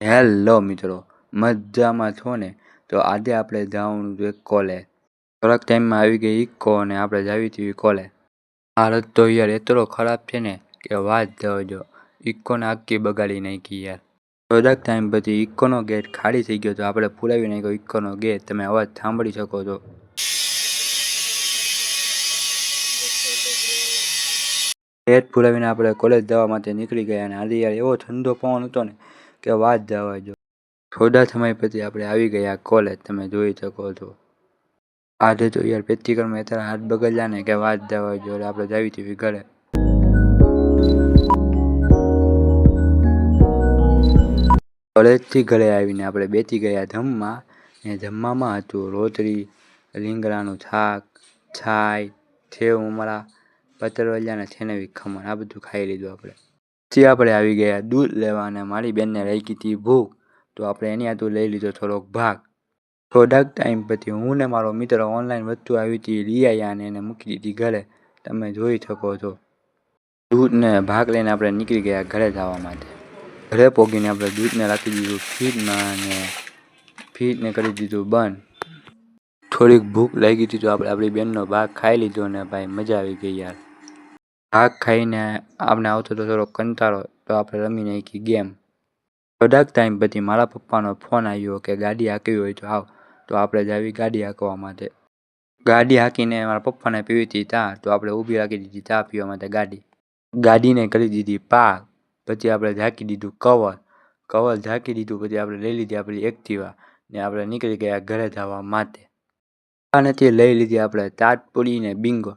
Hello મિત્રો, મજામાં છો ને? તો આજે આપણે જવાનું છે કોલે. થોડાક ટાઈમમાં આવી ગઈ ઇકો અને આપણે જાવી હતી કોલે. હાલત તો યાર એટલો ખરાબ છે ને કે વાત જવા દો, ઇકોને આખી બગાડી નાખી યાર. થોડાક ટાઈમ પછી ઇકોનો ગેટ ખાલી થઈ ગયો તો આપણે પુરાવી નાખ્યો ઇકોનો ગેટ. તમે અવાજ સાંભળી શકો છો. ગેટ ફૂલાવીને આપણે કોલેજ જવા માટે નીકળી ગયા અને આજે યાર એવો ઠંડો પવન હતો ને કે વાત જવા દો. થોડા સમય પછી આપણે આવી ગયા કોલેજ તમે જોઈ શકો છો. આજે તો યાર પ્રેક્ટિકલમાં અત્યારે હાથ બગડ્યા ને કે વાત જવા દો આપણે જાવી તેવી ઘરે. કોલેજથી ઘરે આવીને આપણે બેસી ગયા જમવા, ને જમવામાં હતું રોતરી રીંગણાનું શાક, છાય, સેવ, ઉમરા પતરવલિયાના છેનેવી ખમણ, આ બધું ખાઈ લીધું આપણે. પછી આપણે આવી ગયા દૂધ લેવા અને મારી બેનને લાગી હતી ભૂખ, તો આપણે એની હાથું લઈ લીધો થોડોક ભાગ. થોડાક ટાઈમ પછી હું ને મારો મિત્ર ઓનલાઈન વસ્તુ આવી હતી અને એને મૂકી દીધી ઘરે. તમે જોઈ શકો છો. દૂધને ભાગ લઈને આપણે નીકળી ગયા ઘરે જવા માટે. ઘરે પહોંચીને આપણે દૂધને રાખી દીધું ફ્રીજમાં અને ફ્રીજને કરી દીધું બંધ. થોડીક ભૂખ લાગી હતી તો આપણે, આપણી બેનનો ભાગ ખાઈ લીધો ને ભાઈ મજા આવી ગઈ યાર. ભાગ ખાઈને આપણે આવતો તો થોડો કંટાળો તો આપણે રમી નાખી ગેમ. થોડાક ટાઈમ પછી મારા પપ્પાનો ફોન આવ્યો કે ગાડી હાંકવી હોય તો આવ, તો આપણે જાવી ગાડી હાંકવા માટે. ગાડી હાંકીને મારા પપ્પાને પીવી હતી ચા, તો આપણે ઊભી રાખી દીધી ચા પીવા માટે ગાડી. ગાડીને કરી દીધી પાક, પછી આપણે ઝાંકી દીધું કવર કવર ઝાંકી દીધું, પછી આપણે લઈ લીધી આપણી એક્ટિવા, ને આપણે નીકળી ગયા ઘરે જવા માટે. નથી લઈ લીધી આપણે ચાટ ને બિંગો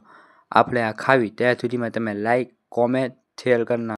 આપણે આ ખાવી. ત્યાં સુધીમાં તમે લાઈક કોમેન્ટ શેર કરી નાખો